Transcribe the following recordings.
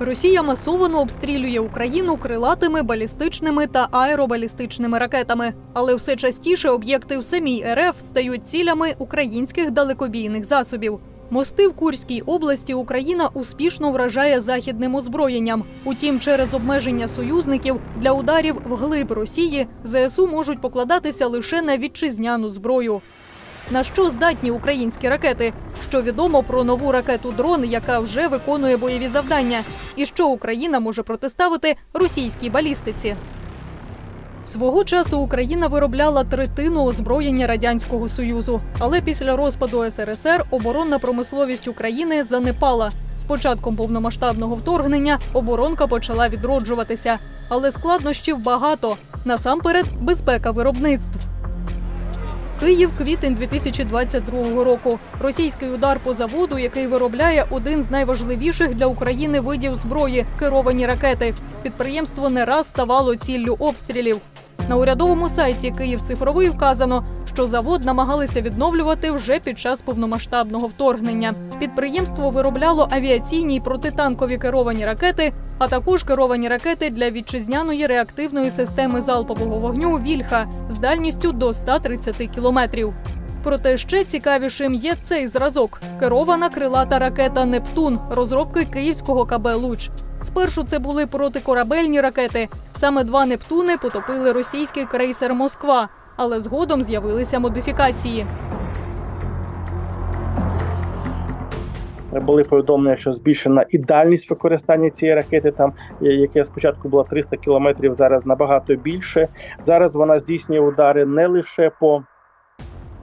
Росія масово обстрілює Україну крилатими балістичними та аеробалістичними ракетами, але все частіше об'єкти в самій РФ стають цілями українських далекобійних засобів. Мости в Курській області Україна успішно вражає західним озброєнням. Утім, через обмеження союзників для ударів вглиб Росії ЗСУ можуть покладатися лише на вітчизняну зброю. На що здатні українські ракети? Що відомо про нову ракету дрон, яка вже виконує бойові завдання, і що Україна може протиставити російській балістиці? Свого часу Україна виробляла третину озброєння радянського союзу, але після розпаду СРСР оборонна промисловість України занепала. З початком повномасштабного вторгнення оборонка почала відроджуватися, але складнощів багато. Насамперед, безпека виробництв. Київ, квітень 2022 року. Російський удар по заводу, який виробляє один з найважливіших для України видів зброї керовані ракети. Підприємство не раз ставало ціллю обстрілів. На урядовому сайті Київ цифровий вказано, що завод намагалися відновлювати вже під час повномасштабного вторгнення. Підприємство виробляло авіаційні й протитанкові керовані ракети, а також керовані ракети для вітчизняної реактивної системи залпового вогню Вільха з дальністю до 130 кілометрів. Проте ще цікавішим є цей зразок керована крилата ракета Нептун розробки київського КБ Луч. Спершу це були протикорабельні ракети. Саме два Нептуни потопили російський крейсер Москва, але згодом з'явилися модифікації. Були повідомлення, що збільшена і дальність використання цієї ракети, там яке спочатку було 300 кілометрів, зараз набагато більше. Зараз вона здійснює удари не лише по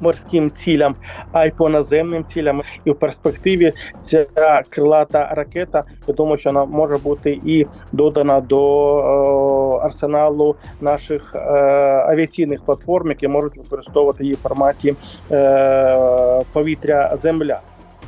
морським цілям, а й по наземним цілям. І в перспективі ця крилата ракета, я думаю, що вона може бути і додана до е, арсеналу наших е, авіаційних платформ, які можуть використовувати її в форматі е, повітря-земля.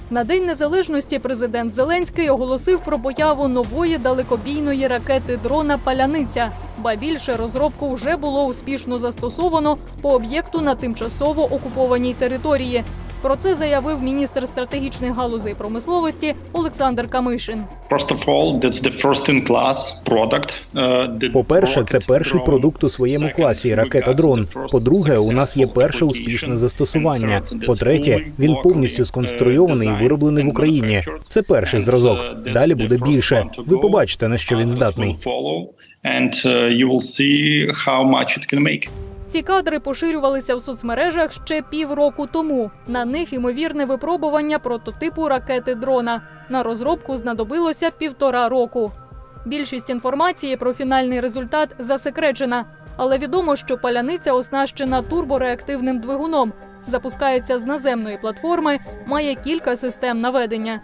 На День Незалежності президент Зеленський оголосив про появу нової далекобійної ракети дрона Паляниця. Ба більше розробку вже було успішно застосовано по об'єкту на тимчасово окупованій території. Про це заявив міністр стратегічних галузей промисловості Олександр Камишин. Uh, that По-перше, це перший продукт у своєму класі ракета дрон. По-друге, у нас є перше успішне застосування. That's По-третє, він повністю uh, сконструйований і вироблений в Україні. Це перший зразок. uh, Далі буде більше. Ви побачите на що він здатний. And uh, you will see how much it can make. Ці кадри поширювалися в соцмережах ще півроку тому. На них ймовірне випробування прототипу ракети дрона. На розробку знадобилося півтора року. Більшість інформації про фінальний результат засекречена, але відомо, що паляниця оснащена турбореактивним двигуном, запускається з наземної платформи, має кілька систем наведення.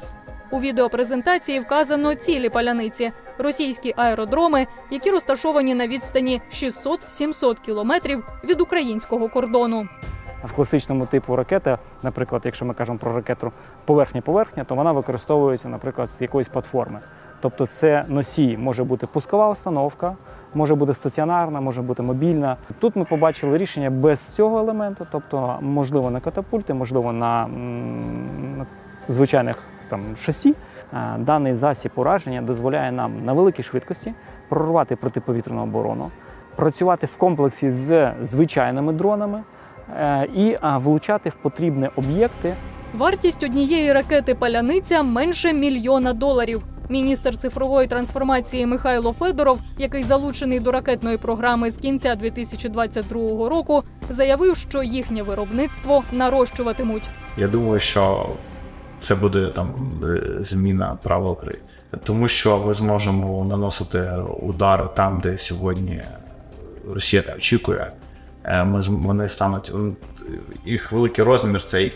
У відеопрезентації вказано цілі паляниці російські аеродроми, які розташовані на відстані 600-700 кілометрів від українського кордону. В класичному типу ракети, наприклад, якщо ми кажемо про ракету поверхня-поверхня, то вона використовується, наприклад, з якоїсь платформи. Тобто це носій може бути пускова установка, може бути стаціонарна, може бути мобільна. Тут ми побачили рішення без цього елементу, тобто, можливо, на катапульти, можливо, на, на звичайних там шасі. Е, Даний засіб ураження дозволяє нам на великій швидкості прорвати протиповітряну оборону, працювати в комплексі з звичайними дронами е, і влучати в потрібні об'єкти Вартість однієї ракети паляниця менше мільйона доларів. Міністр цифрової трансформації Михайло Федоров, який залучений до ракетної програми з кінця 2022 року, заявив, що їхнє виробництво нарощуватимуть. Я думаю, що це буде там е, зміна правил гри, тому що ми зможемо наносити удар там, де сьогодні Росія не очікує. Е, Ми вони стануть їх великий розмір. Це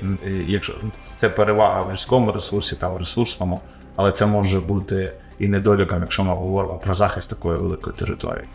якщо це перевага в людському ресурсі та в ресурсному, але це може бути і недоліком, якщо ми говоримо про захист такої великої території.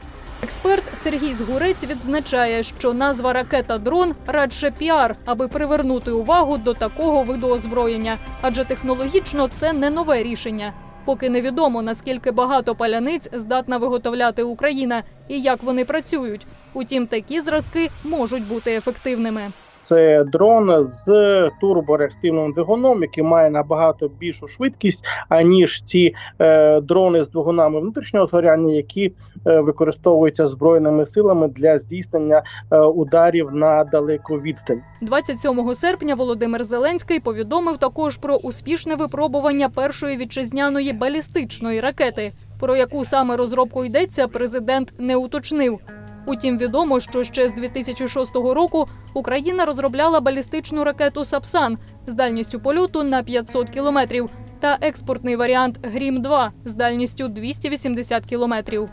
Експерт Сергій Згурець відзначає, що назва ракета дрон радше піар, аби привернути увагу до такого виду озброєння, адже технологічно це не нове рішення. Поки невідомо наскільки багато паляниць здатна виготовляти Україна і як вони працюють. Утім, такі зразки можуть бути ефективними. Це дрон з турбореактивним двигуном, який має набагато більшу швидкість, аніж ті е, дрони з двигунами внутрішнього згоряння, які е, використовуються збройними силами для здійснення е, ударів на далеку відстань. 27 серпня Володимир Зеленський повідомив також про успішне випробування першої вітчизняної балістичної ракети. Про яку саме розробку йдеться, президент не уточнив. Утім, відомо, що ще з 2006 року Україна розробляла балістичну ракету Сапсан з дальністю польоту на 500 кілометрів та експортний варіант Грім 2 з дальністю 280 кілометрів.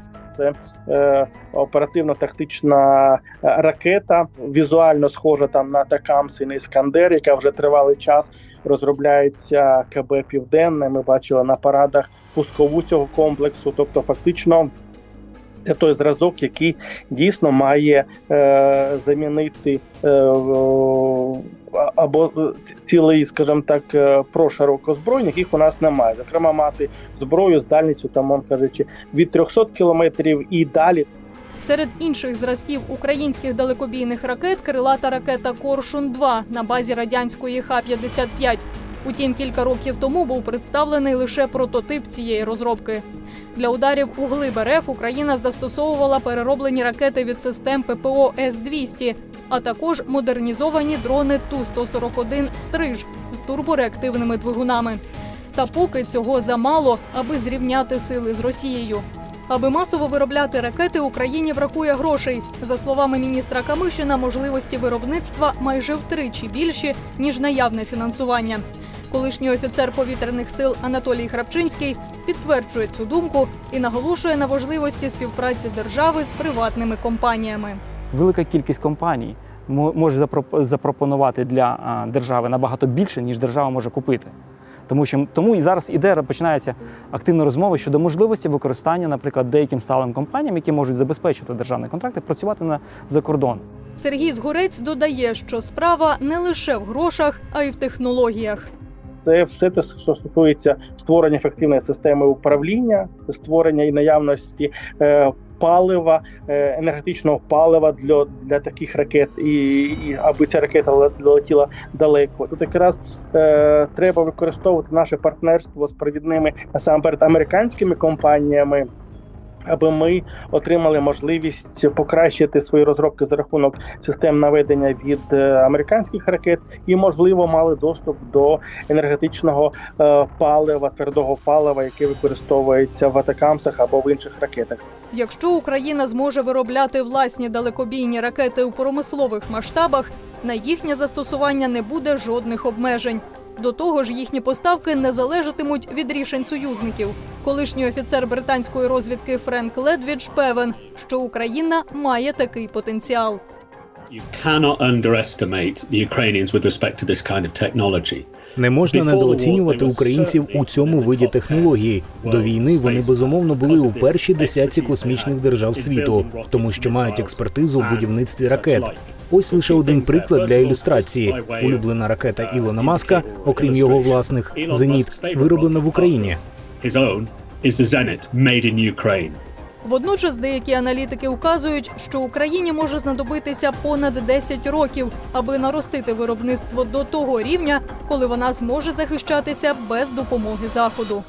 е, оперативно-тактична е, ракета, візуально схожа там на Такамс і на Іскандер, яка вже тривалий час розробляється КБ Південне. Ми бачили на парадах пускову цього комплексу. Тобто, фактично, це той зразок, який дійсно має е, замінити е, або цілий, скажімо так, е, прошарок озброєнь, яких у нас немає. Зокрема, мати зброю з дальністю, там, мовно кажучи, від 300 кілометрів і далі. Серед інших зразків українських далекобійних ракет крилата ракета Коршун 2 на базі радянської Х-55. Утім, кілька років тому був представлений лише прототип цієї розробки. Для ударів у глиб РФ Україна застосовувала перероблені ракети від систем ППО С-200, а також модернізовані дрони Ту-141 «Стриж» з турбореактивними двигунами. Та поки цього замало, аби зрівняти сили з Росією. Аби масово виробляти ракети, Україні бракує грошей. За словами міністра Камишина, можливості виробництва майже втричі більші ніж наявне фінансування. Колишній офіцер повітряних сил Анатолій Храпчинський підтверджує цю думку і наголошує на важливості співпраці держави з приватними компаніями. Велика кількість компаній мо- може запро- запропонувати для держави набагато більше, ніж держава може купити. Тому що тому і зараз іде починається активна розмова щодо можливості використання, наприклад, деяким сталим компаніям, які можуть забезпечити державні контракти, працювати на за кордон. Сергій Згурець додає, що справа не лише в грошах, а й в технологіях. Це все те, що стосується створення ефективної системи управління, створення і наявності е, палива, е, енергетичного палива для, для таких ракет, і, і аби ця ракета ле- летіла далеко. Тут якраз е, треба використовувати наше партнерство з провідними насамперед американськими компаніями. Аби ми отримали можливість покращити свої розробки за рахунок систем наведення від е, американських ракет, і можливо мали доступ до енергетичного е, палива, твердого палива, яке використовується в атакамсах або в інших ракетах. Якщо Україна зможе виробляти власні далекобійні ракети у промислових масштабах, на їхнє застосування не буде жодних обмежень. До того ж, їхні поставки не залежатимуть від рішень союзників. Колишній офіцер британської розвідки Френк Ледвідж певен, що Україна має такий потенціал. Не можна недооцінювати українців у цьому виді технології. До війни вони безумовно були у першій десятці космічних держав світу, тому що мають експертизу у будівництві ракет. Ось лише один приклад для ілюстрації. Улюблена ракета Ілона Маска, окрім його власних зеніт, вироблена в Україні. Водночас деякі аналітики указують, що Україні може знадобитися понад 10 років, аби наростити виробництво до того рівня, коли вона зможе захищатися без допомоги заходу.